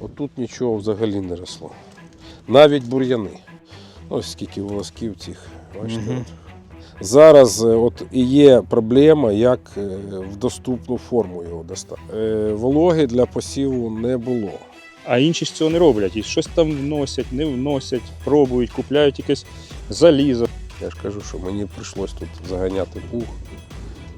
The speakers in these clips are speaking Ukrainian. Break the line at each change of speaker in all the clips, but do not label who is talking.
Отут нічого взагалі не росло. Навіть бур'яни. Ось скільки волосків цих. Бачите? От. Зараз е, от і є проблема, як е, в доступну форму його достати. Е, Вологи для посіву не було.
А інші ж цього не роблять. І щось там вносять, не вносять, пробують, купляють якесь залізо.
Я ж кажу, що мені прийшлось тут заганяти плуг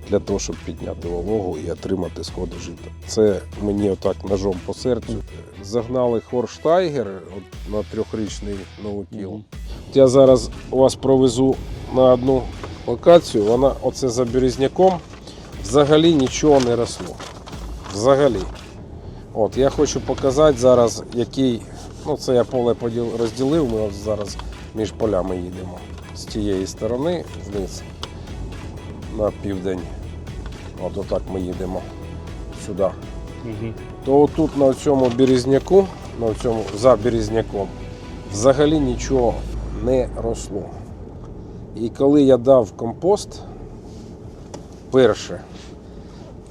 для того, щоб підняти вологу і отримати сходи жита. Це мені отак ножом по серцю. Загнали хорштайгер от, на трьохрічний.
Мгм.
От Я зараз вас провезу на одну локацію. Вона оце за березняком взагалі нічого не росло. Взагалі. От, я хочу показати зараз, який. Ну, це я поле поділ, розділив. Ми от зараз між полями їдемо. З тієї сторони вниз на південь. От отак ми їдемо сюди.
Мгм.
То отут на цьому березняку, на цьому за березняком, взагалі нічого не росло. І коли я дав компост перше,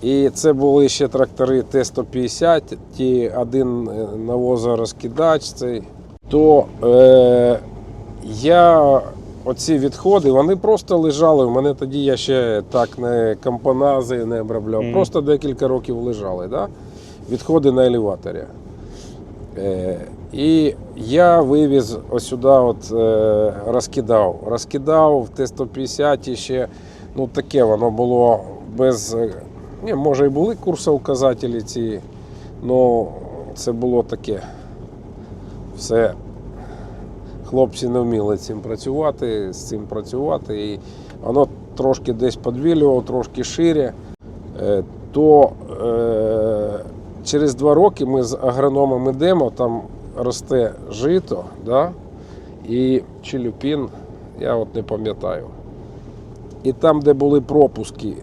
і це були ще трактори Т-150, ті один е, навозорозкидач цей, то е, я оці відходи, вони просто лежали. У мене тоді я ще так не компонази не обробляв.
Мгм.
Просто декілька років лежали. Да? Відходи на елеваторі. Е, і я вивіз ось сюди, от, е, розкидав. Розкидав в Т-150 ще, ну таке воно було без. е, Ні, може і були курсоуказателі ці, але це було таке. Все. Хлопці не вміли цим працювати, з цим працювати. І воно трошки десь подвілювало, трошки шире. Е, То е, через два роки ми з агрономом йдемо, там росте жито, да? і чи люпін, я от не пам'ятаю. І там, де були пропуски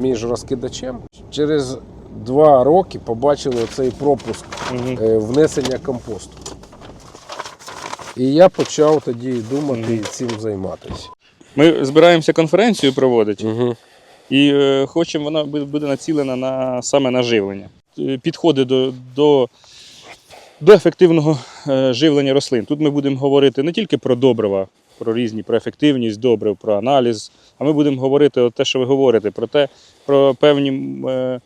між розкидачем, через два роки побачили цей пропуск е, внесення компосту. І я почав тоді думати
Мгм.
цим займатися.
Ми збираємося конференцію проводити.
Угу.
І е, хочемо, вона буде націлена на саме на живлення. Е, Підходи до, до, до ефективного е, живлення рослин. Тут ми будемо говорити не тільки про добрива, про різні, про ефективність добрив, про аналіз, а ми будемо говорити от те, що ви говорите, про те, про певні е,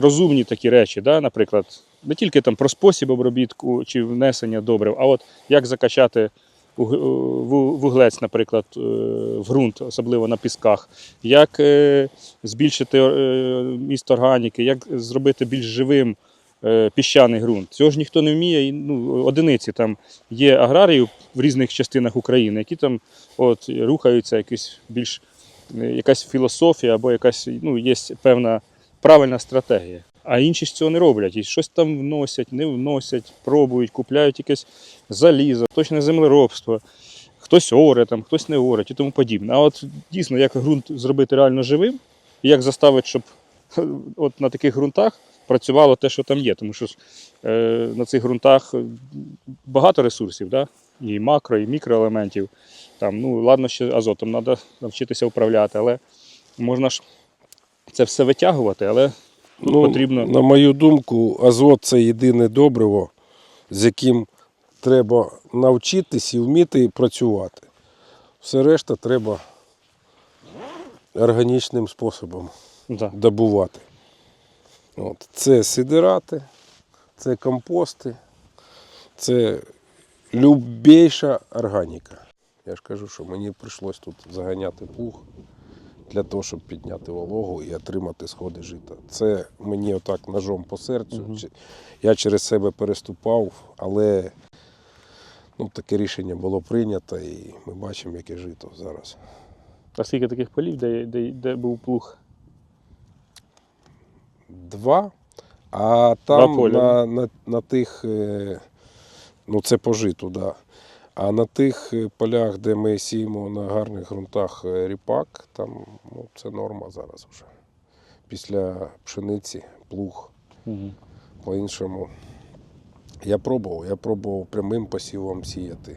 розумні такі речі, да? наприклад, не тільки там про спосіб обробітку чи внесення добрив, а от як закачати вуглець, наприклад, е, в ґрунт, особливо на пісках, як е, збільшити е, міст органіки, як зробити більш живим е, піщаний ґрунт. Цього ж ніхто не вміє. Ну, одиниці там є аграрії в різних частинах України, які там от, рухаються, якісь більш е, якась філософія або якась ну, є певна правильна стратегія. А інші ж цього не роблять. І щось там вносять, не вносять, пробують, купляють якесь залізо, точне землеробство. Хтось оре, там, хтось не оре і тому подібне. А от дійсно, як ґрунт зробити реально живим, і як заставити, щоб от на таких ґрунтах працювало те, що там є. Тому що е, на цих ґрунтах багато ресурсів, да? і макро, і мікроелементів. Там, ну, ладно, ще азотом треба навчитися управляти, але можна ж це все витягувати, але тут потрібно.
На мою думку, азот це єдине добриво, з яким треба навчитись і вміти працювати. Все решта треба органічним способом
Да.
добувати. От. Це сидирати, це компости, це любейша органіка. Я ж кажу, що мені прийшлось тут заганяти плуг для того, щоб підняти вологу і отримати сходи жита. Це мені отак ножом по серцю. Чи- Я через себе переступав, але ну, таке рішення було прийнято і ми бачимо, яке жито зараз.
А скільки таких полів, де, де, де був плуг?
Два. А там на, на, на тих, е, ну це по житу, да. А на тих е, полях, де ми сіємо на гарних ґрунтах е, ріпак, там ну, це норма зараз вже. Після пшениці, плуг,
Угу.
по-іншому. Я пробував, я пробував прямим посівом сіяти.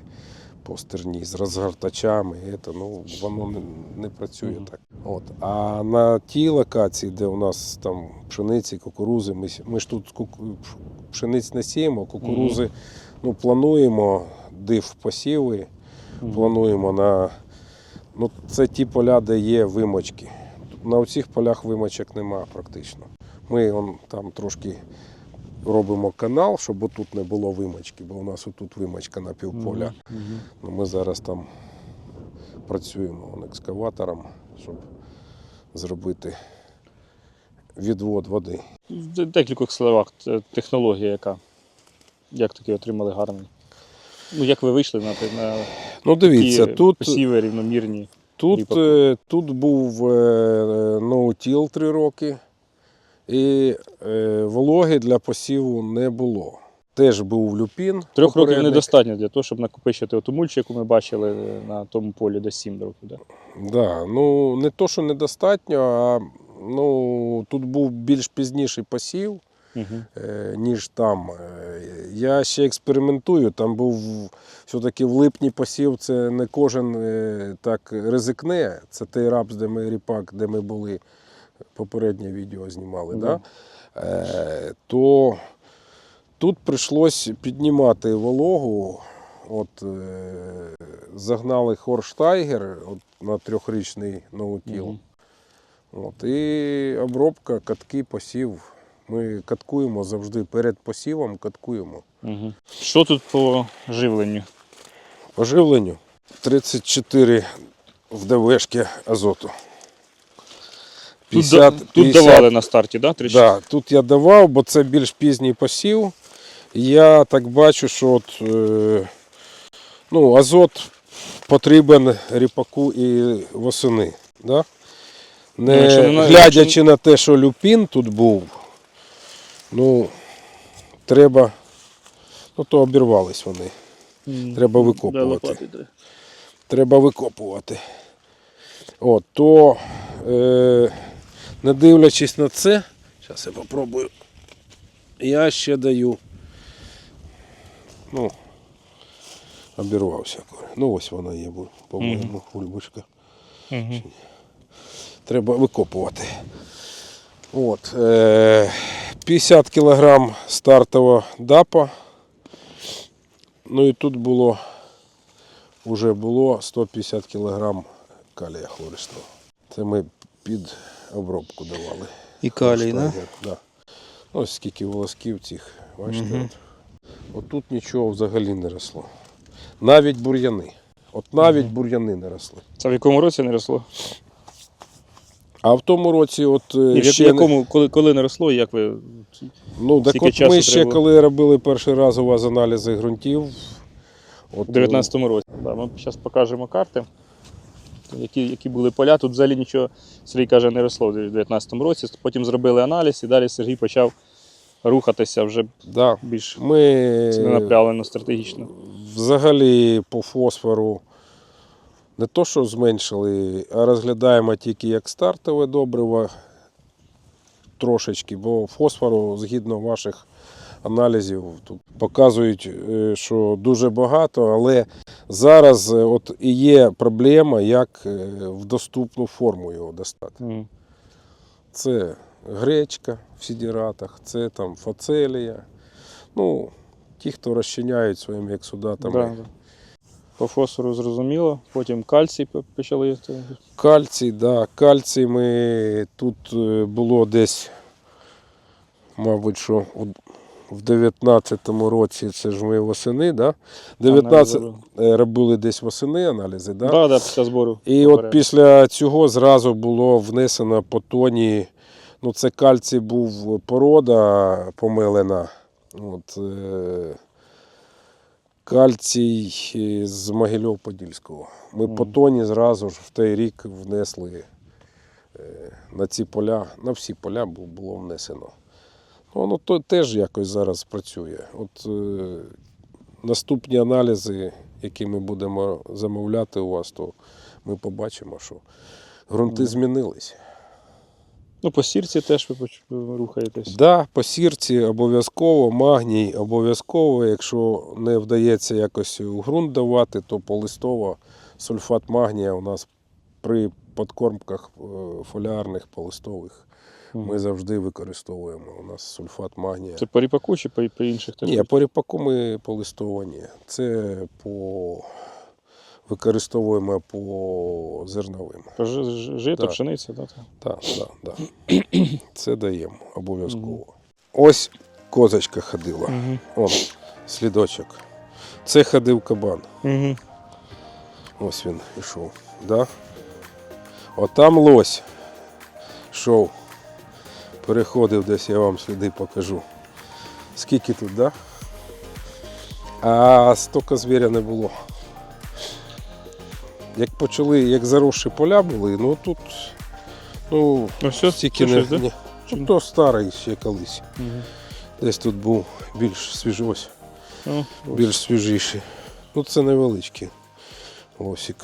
по стерні з розгортачами. це, ну, воно не, не працює
Мгм.
так. От. А на тій локації, де у нас там пшениці, кукурузи, ми, ми ж тут пшениць не сіємо, кукурузи ну, плануємо, див посіви, плануємо на. Ну, це ті поля, де є вимочки. На цих полях вимочок нема практично. Ми он, там трошки робимо канал, щоб отут не було вимочки, бо у нас отут вимочка на півполя. Ну, ми зараз там працюємо екскаватором, щоб зробити відвод води.
В декількох словах технологія яка? Як таки отримали гарний? Ну, як ви вийшли на, на
Ну, дивіться,
такі
тут,
посіви рівномірні?
тут, е, тут був е, ноутіл три роки, і е, вологи для посіву не було. Теж був люпін.
Трьох років недостатньо для того, щоб накопичити оту мульчу, яку ми бачили на тому полі десь 7 років. Да?
Да, ну не то, що недостатньо, а ну, тут був більш пізніший посів,
Угу.
е, ніж там. Я ще експериментую. Там був все-таки в липні посів, це не кожен е, так ризикне. Це той рапс, де ми ріпак, де ми були, попереднє відео знімали.
Мгм.
Да? Е, то тут прийшлось піднімати вологу. От, е, загнали Хорштайгер от, на трьохрічний ноутіл.
Мгм.
От, і обробка, катки, посів. Ми каткуємо завжди перед посівом, каткуємо.
Угу. Що тут по живленню?
По живленню 34 ВДВшки азоту.
Тут, да- тут давали на старті, да? тричі?
Да, тут я давав, бо це більш пізній посів. Я так бачу, що от, е, ну, азот потрібен ріпаку і восени. Да?
Ну,
Не,
не
глядячи на те, що люпін тут був, ну, треба. Ну, то обірвались вони. Треба викопувати. Треба викопувати. От, то, е, не дивлячись на це, зараз я попробую. Я ще даю. Ну, обірвався. Ну, ось вона є, по-моєму, бульбочка.
Мгм.
Треба викопувати. От, е, 50 кг стартова дапа. Ну і тут було вже було 150 кг калія хлористого. Це ми під обробку давали.
І калій, да?
Да? Ось скільки волосків цих. Бачите,
Мгм.
от. тут нічого взагалі не росло. Навіть бур'яни. От навіть бур'яни не росли.
Це в якому році не росло?
А в тому році, от е,
Ні, в
ще не-
якому, коли, коли не росло, і як ви.
Ну, так от ми ще
треба?
коли робили перший раз у вас аналізи ґрунтів. От,
У 19-му році. Да, ми зараз покажемо карти, які, які були поля. Тут взагалі нічого, Сергій каже, не росло в 19-му році. Потім зробили аналіз, і далі Сергій почав рухатися вже
да,
більш
ми
ціленаправлено, стратегічно.
взагалі по фосфору не то, що зменшили, а розглядаємо тільки як стартове добриво трошечки, бо фосфору, згідно ваших аналізів, тут показують, е, що дуже багато, але зараз е, от і є проблема, як е, в доступну форму його достати. Це гречка в сідіратах, це там фацелія. Ну, ті, хто розчиняють своїми ексудатами.
Да, да. По фосфору зрозуміло, потім кальцій почали.
Кальцій, да, кальцій ми тут е, було десь, мабуть, що в 19-му році це ж ми восени, да? 19
Аналізи
е, робили десь восени аналізи, да?
Да, да, після збору.
І от після цього зразу було внесено по тоні. Ну, це кальцій був порода помилена. От, е, кальцій е, з Могильов-Подільського. Ми по тоні зразу ж в той рік внесли е, на ці поля, на всі поля бу- було внесено. Ну, воно то теж якось зараз працює. От е, наступні аналізи, які ми будемо замовляти у вас, то ми побачимо, що ґрунти
Мгм.
змінились.
Ну, по сірці теж ви рухаєтесь.
Да, по сірці обов'язково, магній обов'язково. Якщо не вдається якось у ґрунт давати, то полистово сульфат магнія у нас при подкормках е, фоліарних полистових ми завжди використовуємо. У нас сульфат магнія.
Це по ріпаку чи по, по інших?
Ні, по ріпаку ми полистово ні. Це по використовуємо по зерновим.
Жито,
Так.
пшениця, так?
Так, так, так. Це даємо обов'язково. Ось козочка ходила.
Угу.
Он, слідочок. Це ходив кабан.
Угу.
Ось він ішов. Да? Отам лось йшов. Переходив десь, я вам сліди покажу. Скільки тут, да? А стільки звіря не було. Як почали, як заросші поля були, ну тут, ну,
все,
стільки не.
щось, да?
ні. Ну, то старий ще колись.
Угу.
Десь тут був більш свіжось,
Ну,
більш свіжіший. Ну це невеличкий лосик.